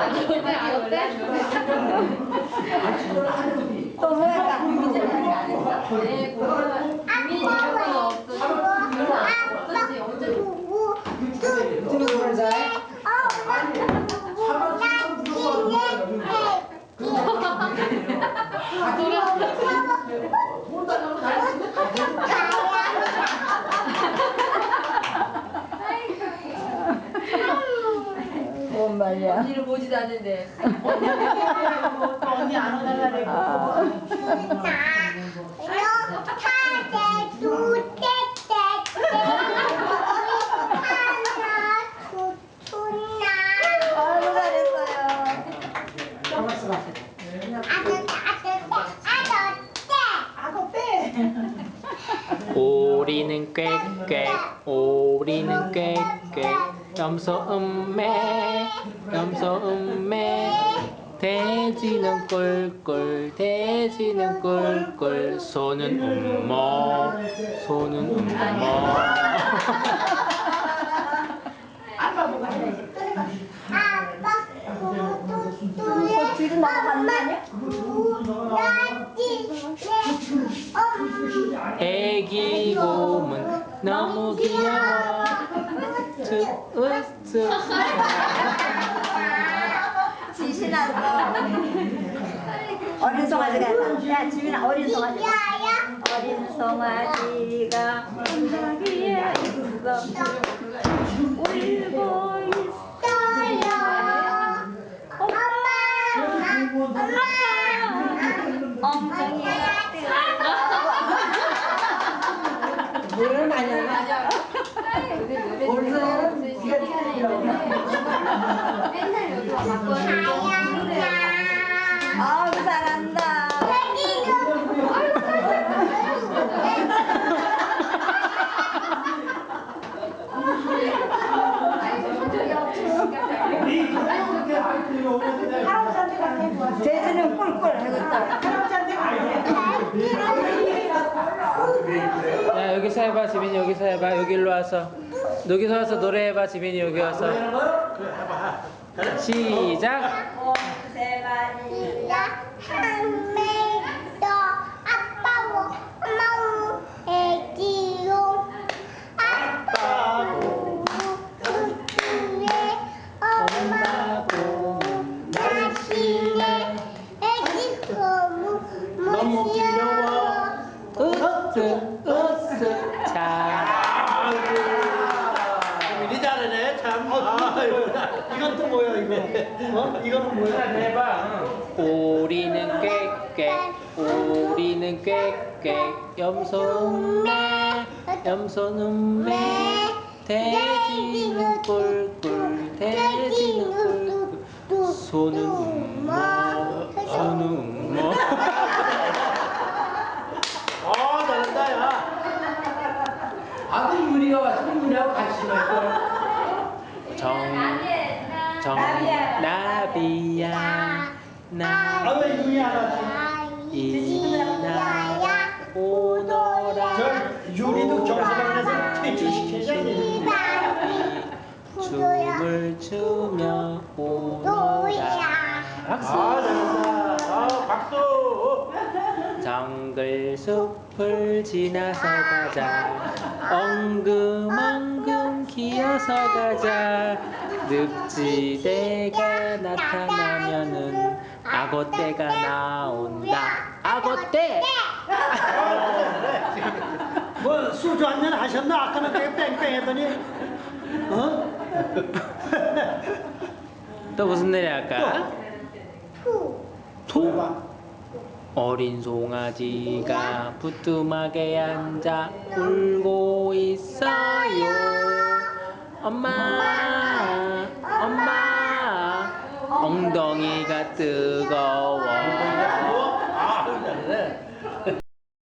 안 어때? 안 어때? 너무하다. 네, 고마워. 오지도 않는데. 언니 안 오달라 그랬고. 아이고 잘했어요. 아고 빼. 오리는 꽥꽥 오리는 꽥꽥 염소 음매 염소 음매. 돼지는 꿀꿀 돼지는 꿀꿀. 소는 음모 소는 음모. 아빠 보고 해야지. 그 뒤로 넘어가는 거 아니야? 애기 곰은 너무 귀여워 툭으툭 지신났어. 어린 송아지가. 야, 지민아, 어린 송아지. 어린 송아지가 언덕위에 있어. 울고 있어. 엉덩이가 뜨거워. 물을 많이 하나? 할아버지한테. 돼지는 꿀꿀. 할아버지한테 가면 야 여기서 해봐 지민이. 여기서 해봐. 여기 일로 와서. 여기서 와서 노래해봐 지민이. 여기 와서. 시작 너무 귀여워. 으쓱 으쓱 자 미리 잘하네 참. 아유, 이건 또 뭐야 이거? 어? 이거는 뭐야? 해봐. 오리는 꽥꽥 오리는 꽥꽥 염소는 매 염소는 매 돼지는 꿀꿀 돼지는 꿀꿀 소는 음모 소는 음모 아 잘한다 야. 아들 유리가 와서 유리하고 같이 말고. 정, 정, 나비야, 나, 아 왜 유리 하나? 이나, 오너라, 저 유리도 정서방에서 퇴출시켜야지. 춤을 추며 오너라. 아 잘한다. 아 박수. 정글 숲을 지나서 가자 엉금엉금 기어서 가자 늪지대가 나타나면은 악어떼가 나온다 악어떼 뭐 소주 한 잔 하셨나? 아까는 되게 뺑뺑했더니. 어? 또 무슨 노래 할까? 또. 어린 송아지가 부뚜막에 앉아 울고 있어요. 엄마, 엄마, 엉덩이가 뜨거워.